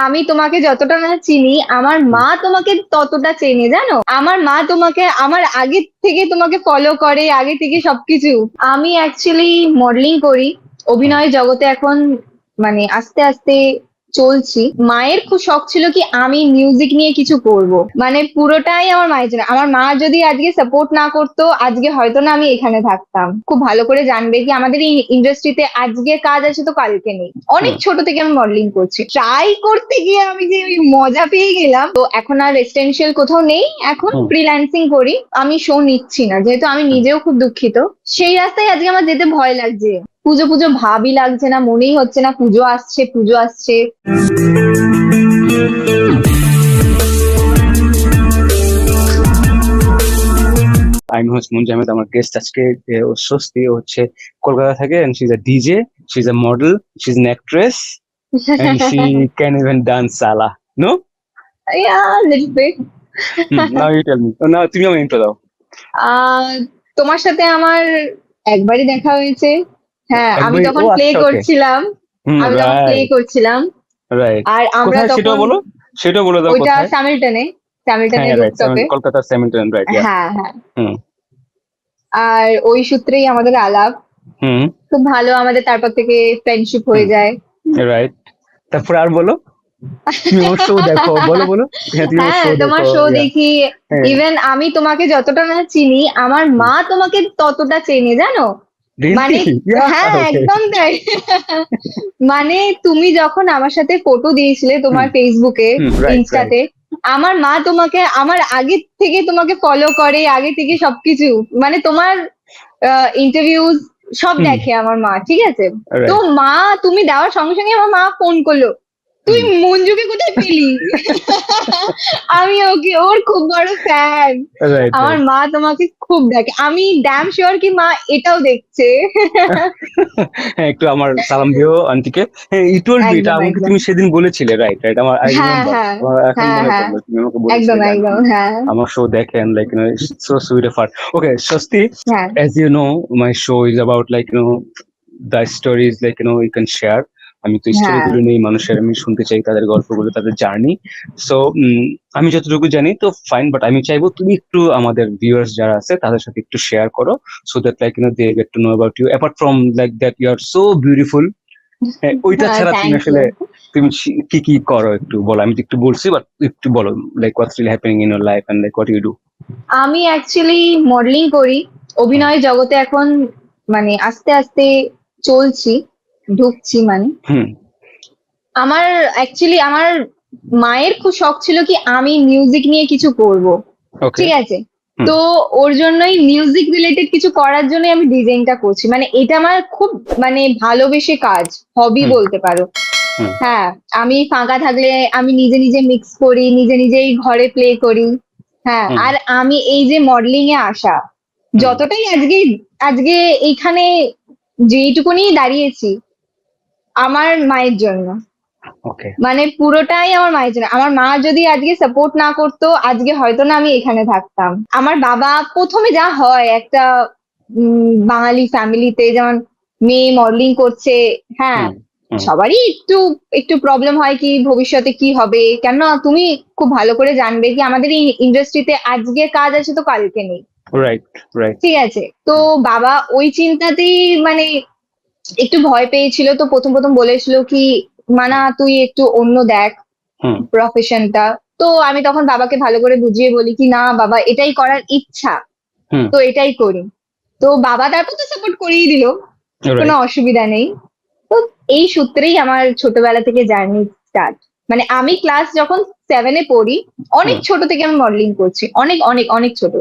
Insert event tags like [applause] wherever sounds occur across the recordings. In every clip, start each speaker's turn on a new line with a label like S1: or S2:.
S1: আমি তোমাকে যতটা না চিনি, আমার মা তোমাকে ততটা চেনে, জানো? আমার মা তোমাকে, আমার আগে থেকে তোমাকে ফলো করে, আগে থেকে সবকিছু। আমি অ্যাকচুয়ালি মডেলিং করি, অভিনয় জগতে এখন মানে আস্তে আস্তে চলছি। মায়ের খুব শখ ছিল কি আমি মিউজিক নিয়ে কিছু করব। মানে পুরোটাই আমার মায়ের জন্য। আমার মা যদি আজকে সাপোর্ট না করতো আজকে হয়তো না আমি এখানে থাকতাম। খুব ভালো করে জানবে কি আমাদের এই ইন্ডাস্ট্রিতে আজকে কাজ আছে তো কালকে নেই। অনেক ছোট থেকে আমি মডেলিং করছি। ট্রাই করতে গিয়ে আমি যে ওই মজা পেয়ে গেলাম তো এখন আর রেসিডেন্সিয়াল কোথাও নেই। এখন ফ্রিল্যান্সিং করি। আমি শো নিচ্ছি না। যেহেতু আমি নিজেও খুব দুঃখিত। সেই রাস্তায় আজকে আমার যেতে ভয় লাগছে। পুজো পুজো ভাবই লাগছে না মনেই হচ্ছে না পুজো আসছে পুজো আসছে।
S2: আমি হচ্ছে মুঞ্জ আহমেদ আমার গেস্ট আজকে ও স্বস্তি হচ্ছে কলকাতা থাকে and she is a DJ she is a model she is actress and she [laughs] can even dance sala. No?
S1: Yeah, little bit.
S2: Hmm, now you tell me. Now তুমি আমার ইন্ট্রো দাও. [laughs]
S1: তোমার সাথে আমার একবারই দেখা হয়েছে। হ্যাঁ আমি? তখন প্লে
S2: আচ্ছা,
S1: করছিলাম। আমি তখন প্লে করছিলাম। আর আমরা
S2: সেটাও বলো। সেটাও বলে দাও
S1: ওইটা স্যামিলটনে
S2: হ্যাঁ
S1: রুফটপে
S2: রাইট
S1: হ্যাঁ হ্যাঁ। আর ওই সূত্রেই আমাদের আলাপ।
S2: হুম।
S1: খুব ভালো আমাদের তারপর থেকে ফ্রেন্ডশিপ হয়ে যায়।
S2: রাইট তারপর আর বলো। দেখো। বলো বলো। হ্যাঁ
S1: হ্যাঁ তোমার শো দেখি।
S2: হ্যাঁ।
S1: ইভেন আমি তোমাকে যতটা না চিনি আমার মা তোমাকে ততটা চেনে জানো? মানে [laughs] হ্যাঁ একদম তাই। [laughs] মানে তুমি যখন আমার সাথে ফটো দিয়েছিলে তোমার। ফেসবুকে ইনস্টাতে আমার মা তোমাকে আমার আগে থেকে তোমাকে ফলো করে আগে থেকে সবকিছু মানে তোমার ইন্টারভিউজ সব দেখে আমার মা ঠিক আছে? তো মা তুমি দেওয়ার সঙ্গে সঙ্গে আমার মা ফোন করল তুই মঞ্জুকে কোথায় পেলি? আমি ওকে ওর খুব বড় ফ্যান আমার মা তোমাকে খুব দেখে। আমি ড্যাম শিওর কি মা এটাও দেখছে।
S2: হ্যাঁ একটু আমার সালাম দিও আন্টিকে। ইট উইল বি এটা আমাকে তুমি সেদিন বলেছিলে রাইট রাইট আমার আই
S1: হ্যাঁ,
S2: রিমেম্বার
S1: হ্যাঁ,
S2: তুমি আমাকে
S1: একদম একদম হ্যাঁ।
S2: আমার শো দেখেন like you know so sweet of heart okay Swasti as you know my show is about like you know the stories like you know you can share আমি তো স্টোরি
S1: হ্যাঁ।
S2: নেই মানুষের আমি শুনতে চাই তাদের গল্পগুলো তাদের জার্নি সো আমি যতটুকু জানি তো ফাইন বাট আমি চাইব তুমি একটু আমাদের ভিউয়ার্স যারা আছে তাদের সাথে একটু শেয়ার করো so that like you know they get to know about you apart from like that you are so beautiful ওইটা ছাড়া তুমি আসলে তুমি কি কি করো একটু বলো? আমি তো একটু বলছি বাট একটু বলো like what's really happening in your life and like what you do
S1: আমি অ্যাকচুয়ালি মডেলিং করি অভিনয় জগতে এখন মানে আস্তে আস্তে চলছি। ঢুকছি মানে। আমার অ্যাকচুয়ালি আমার মায়ের খুব শখ ছিল কি আমি মিউজিক নিয়ে কিছু করব। ঠিক আছে? তো ওর জন্যই মিউজিক রিলেটেড কিছু করার জন্য আমি ডিজাইনটা করছি। মানে এটা আমার খুব মানে ভালোবেসে কাজ হবি বলতে পারো। হ্যাঁ আমি ফাঁকা থাকলে আমি নিজে নিজে মিক্স করি নিজে নিজেই ঘরে প্লে করি। হ্যাঁ আর আমি এই যে মডেলিং এ আসা যতটাই আজকে আজকে এইখানে যেইটুকুনি দাঁড়িয়েছি আমার মায়ের জন্য। মানে পুরোটাই আমার মায়ের জন্য। আমার মা যদি আজকে সাপোর্ট না করতো আজকে হয়তো না আমি এখানে থাকতাম। আমার বাবা প্রথমে যা হয় একটা বাঙালি ফ্যামিলিতে যেমন মেয়ে মডেলিং করছে হ্যাঁ। সবারই একটু একটু প্রবলেম হয় কি ভবিষ্যতে কি হবে? কেন তুমি খুব ভালো করে জানবে কি আমাদের এই ইন্ডাস্ট্রিতে আজকে কাজ আছে তো কালকে নেই। ঠিক আছে? তো বাবা ওই চিন্তাতেই মানে একটু ভয় পেয়েছিল তো প্রথম প্রথম বলেছিল কি মানা তুই একটু অন্য দেখ প্রফেশনটা তো আমি তখন বাবাকে ভালো করে বুঝিয়ে বলি কি না বাবা এটাই করার ইচ্ছা। তো এটাই করি। তো বাবা তারপর তো সাপোর্ট করেই দিল কোনো অসুবিধা নেই। তো এই সূত্রেই আমার ছোটবেলা থেকে জার্নি স্টার্ট মানে আমি ক্লাস যখন সেভেনে পড়ি অনেক ছোট থেকে আমি মডেলিং করছি। অনেক অনেক অনেক ছোট।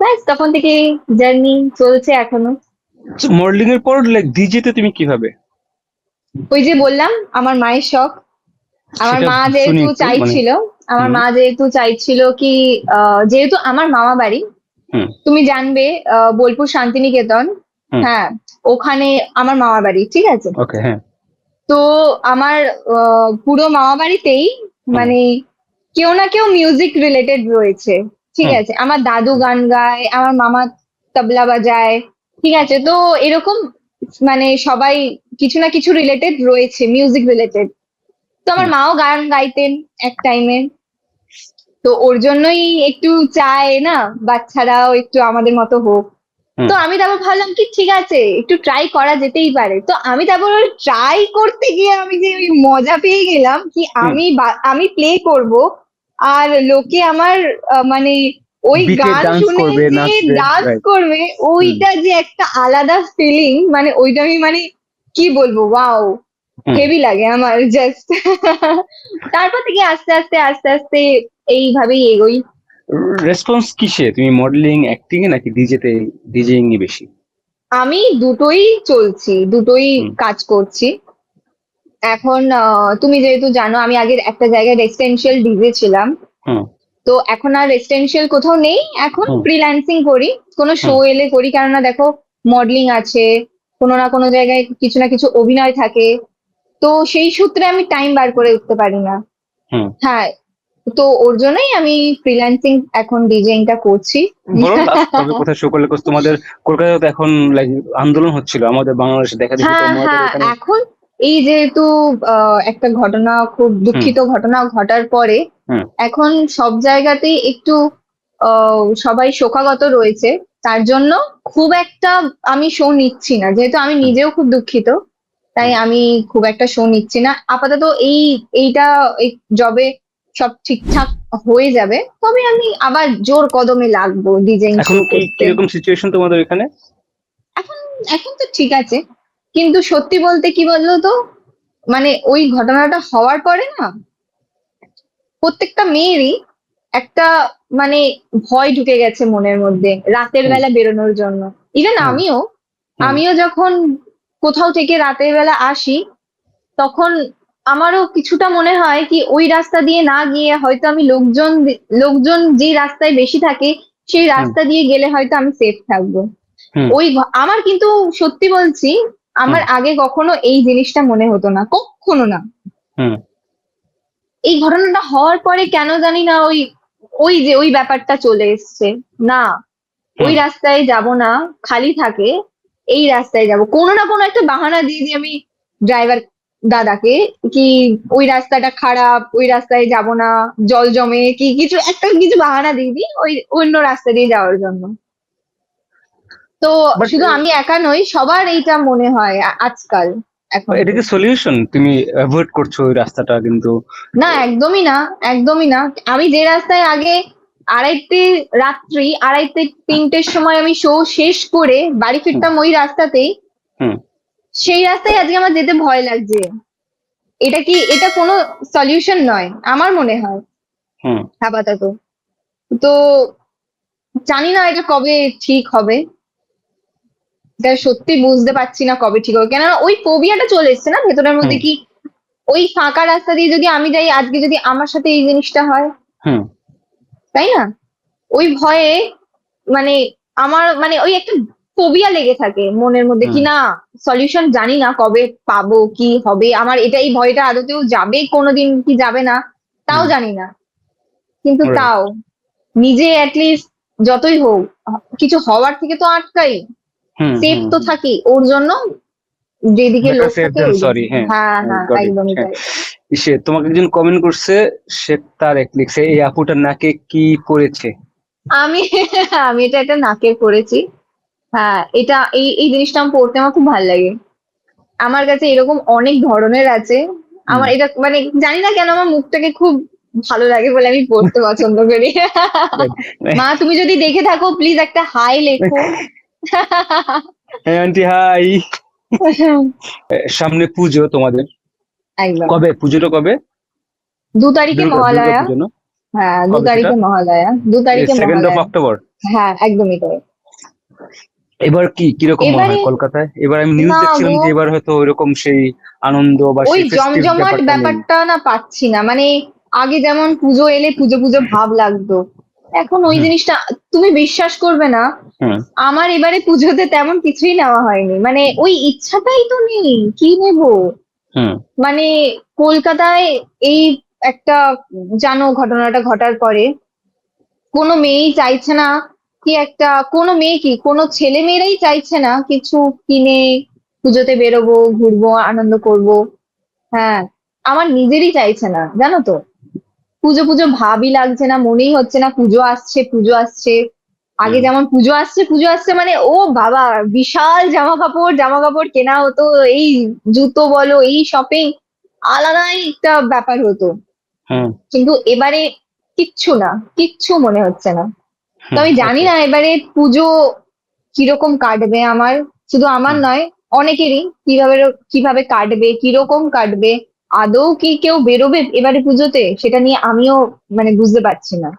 S1: ব্যাস তখন থেকে জার্নি চলছে এখনও।
S2: মডেলিং এর পর লাইক ডিজেতে তুমি কীভাবে
S1: ওই যে বললাম আমার মায়ের শখ। আমার মা যেহেতু
S2: একটু, মানে-
S1: চাইছিল আমার। মা যেহেতু চাইছিল কি যেহেতু আমার মামা বাড়ি তুমি জানবে বোলপুর শান্তিনিকেতন হ্যাঁ ওখানে আমার মামা বাড়ি ঠিক আছে?
S2: ওকে হ্যাঁ।
S1: তো আমার পুরো মামা বাড়িতেই মানে কেউ না কেউ মিউজিক রিলেটেড রয়েছে ঠিক আছে? আমার দাদু গান গায় আমার মামা তবলা বাজায় ঠিক আছে তো এরকম মানে সবাই কিছু না কিছু রিলেটেড রয়েছে মিউজিক রিলেটেড তো আমার মাও গান গাইতেন এক টাইমে তো ওর জন্যই একটু চায় না বাচ্চারাও একটু আমাদের মতো হোক। তো আমি তারপর ভাবলাম কি ঠিক আছে একটু ট্রাই করা যেতেই পারে। তো আমি তারপর ট্রাই করতে গিয়ে আমি যে ওই মজা পেয়ে গেলাম কি আমি আমি প্লে করব। আর লোকে আমার মানে ওই গান শুনে যে ডান্স করবে ওইটা যে একটা আলাদা ফিলিং মানে ওইটা আমি মানে কি বলব ওয়াও হেভি লাগে আমার জাস্ট [laughs] তারপর থেকে আস্তে আস্তে আস্তে আস্তে এইভাবেই এগোই।
S2: রেসপন্স কিসে? তুমি মডেলিং অ্যাক্টিং এ নাকি ডিজেতে ডিজেইং এ বেশি?
S1: আমি দুটোই চলছি দুটোই কাজ করছি। এখন তুমি যেহেতু জানো আমি আগে একটা জায়গায় রেসিডেন্সিয়াল ডিজে ছিলাম।
S2: হুম।
S1: তো এখন আর রেসিডেন্সিয়াল কোথাও নেই এখন ফ্রিল্যান্সিং করি। কোনো শো এলে করি কেননা দেখো মডেলিং আছে কোনো না কোনো জায়গায় কিছু না কিছু অভিনয় থাকে। তো সেই সূত্রে আমি টাইম বার করে উঠতে পারি না। হ্যাঁ তো ওর জন্যই আমি ফ্রিল্যান্সিং এখন ডিজাইনটা করছি।
S2: শো [laughs] করলে তোমাদের কলকাতাতে এখন লাইক আন্দোলন হচ্ছিল আমাদের বাংলাদেশে দেখা দিচ্ছে
S1: হ্যাঁ হ্যাঁ
S2: এখন
S1: এই যেহেতু একটা ঘটনা খুব দুঃখিত ঘটনা ঘটার পরে এখন সব জায়গাতেই একটু সবাই শোকাগত রয়েছে। তার জন্য খুব একটা আমি শো নিচ্ছি না। যেহেতু আমি নিজেও খুব দুঃখিত তাই আমি খুব একটা শো নিচ্ছি না। আপাতত এই এইটা এই জবে সব ঠিকঠাক হয়ে যাবে। তবে আমি আবার জোর কদমে লাগবো ডিজাইন
S2: এখন কি কীরকম সিচুয়েশন তোমাদের এখানে
S1: এখন তো ঠিক আছে। কিন্তু সত্যি বলতে কি বলতো? তো মানে ওই ঘটনাটা হওয়ার পরে না প্রত্যেকটা মেয়েরই একটা মানে ভয় ঢুকে গেছে মনের মধ্যে রাতের বেলা বেরোনোর জন্য। ইভেন আমিও আমিও যখন কোথাও থেকে রাতের বেলা আসি তখন আমারও কিছুটা মনে হয় কি ওই রাস্তা দিয়ে না গিয়ে হয়তো আমি লোকজন লোকজন যে রাস্তায় বেশি থাকে সেই রাস্তা দিয়ে গেলে হয়তো আমি সেফ থাকব। ওই আমার কিন্তু সত্যি বলছি আমার আগে কখনো এই জিনিসটা মনে হতো না কখনো না। এই ঘটনাটা হওয়ার পরে কেন জানি না ওই ওই যে ওই ব্যাপারটা চলে এসছে। না ওই রাস্তায় যাব না খালি থাকে এই রাস্তায় যাব। কোনো না কোনো একটা বাহানা দিয়ে দিই আমি ড্রাইভার দাদাকে কি ওই রাস্তাটা খারাপ ওই রাস্তায় যাব না জল জমে কি কিছু একটা কিছু বাহানা দিয়ে দিই ওই অন্য রাস্তা দিয়ে যাওয়ার জন্য। তো শুধু আমি একা নই সবার এইটা মনে হয় আজকাল এখন।
S2: এটা কি সলিউশন তুমি অ্যাভয়েড করছ ওই রাস্তাটা কিন্তু?
S1: না একদমই না একদমই না। আমি যে রাস্তায় আগে আড়াইটে রাত্রি আড়াইটে তিনটের সময় আমি শো শেষ করে বাড়ি ফিরতাম ওই রাস্তাতেই। সেই রাস্তায় আজকে আমার যেতে ভয় লাগছে। এটা কি এটা কোনো সলিউশন নয় আমার মনে হয়।
S2: হুম।
S1: আপাতত। তো জানি না এটা কবে ঠিক হবে। এটা সত্যি বুঝতে পারছি না কবে ঠিক হবে। কেননা ওই ফোবিয়াটা চলে এসছে না ভেতরের মধ্যে কি? ওই ফাঁকা রাস্তা দিয়ে যদি আমি যাই আজকে যদি আমার সাথে এই জিনিসটা হয়। তাই না? ওই ভয়ে মানে আমার মানে ওই একটা ফোবিয়া লেগে থাকে মনের মধ্যে কি না সলিউশন জানি না কবে পাবো কি হবে। আমার এটা এই ভয়টা আদতেও যাবে কোনোদিন কি যাবে না তাও জানি না। কিন্তু তাও নিজে অ্যাটলিস্ট যতই হোক কিছু হওয়ার থেকে তো আটকাই। সেফ তো। থাকি ওর জন্য যেদিকে লোক থাকে
S2: sorry, হ্যাঁ।
S1: হ্যাঁ হ্যাঁ
S2: it,
S1: একদমই
S2: হ্যাঁ।
S1: তাই।
S2: সে তোমাকে একজন কমেন্ট করছে সে তার লিখছে এই আপুটার নাকে কি পড়েছে
S1: আমি আমি এটা একটা নাকের করেছি। হ্যাঁ এটা এই এই জিনিসটা আমার পড়তে আমার খুব ভালো লাগে। আমার কাছে এরকম অনেক ধরনের আছে। আমার এটা মানে জানি না কেন আমার মুখটাকে খুব ভালো লাগে বলে আমি পড়তে পছন্দ করি। [laughs] মা তুমি যদি দেখে থাকো প্লিজ একটা হাই লেখো।
S2: হ্যাঁ আন্টি হাই [laughs] সামনে পুজো তোমাদের। কবে? পুজোটা কবে?
S1: দু তারিখে মহালয়া। হ্যাঁ দু তারিখে মহালয়া। দু তারিখে
S2: সেকেন্ড অফ অক্টোবর
S1: হ্যাঁ একদমই তাই
S2: এবার কি কীরকম মনে হয় কলকাতায়? এবার আমি নিউজ দেখছিলাম যে এবার হয়তো ওইরকম সেই আনন্দ বা
S1: ওই
S2: সেই
S1: জমজমাট
S2: ব্যাপারটা
S1: না পাচ্ছি না। মানে আগে যেমন পুজো এলে পুজো পুজো ভাব লাগতো। এখন ওই জিনিসটা তুমি বিশ্বাস করবে না আমার এবারে পুজোতে তেমন কিছুই নেওয়া হয়নি। মানে ওই ইচ্ছাটাই তো নেই কি নেব? মানে কলকাতায় এই একটা জানো ঘটনাটা ঘটার পরে কোনো মেয়েই চাইছে না কি একটা কোনো মেয়ে কি কোনো ছেলে মেয়েরাই চাইছে না কিছু কিনে পুজোতে বেরোবো ঘুরবো আনন্দ করব। হ্যাঁ আমার নিজেরই চাইছে না জানো তো? পুজো পুজো ভাবই লাগছে না মনেই হচ্ছে না পুজো আসছে পুজো আসছে। আগে যেমন পুজো আসছে পুজো আসছে মানে ও বাবা বিশাল জামা কাপড় জামা কাপড় কেনা হতো এই জুতো বলো এই শপিং আলাদাই একটা ব্যাপার হতো। কিন্তু এবারে কিচ্ছু না কিচ্ছু মনে হচ্ছে না। তো আমি জানি না এবারে পুজো কীরকম কাটবে আমার শুধু আমার নয় অনেকেরই কীভাবে কীভাবে কাটবে কীরকম কাটবে। আদৌ কি কেউ বেরোবে এবারে পুজোতে? সেটা নিয়ে আমিও মানে বুঝতে পারছি না।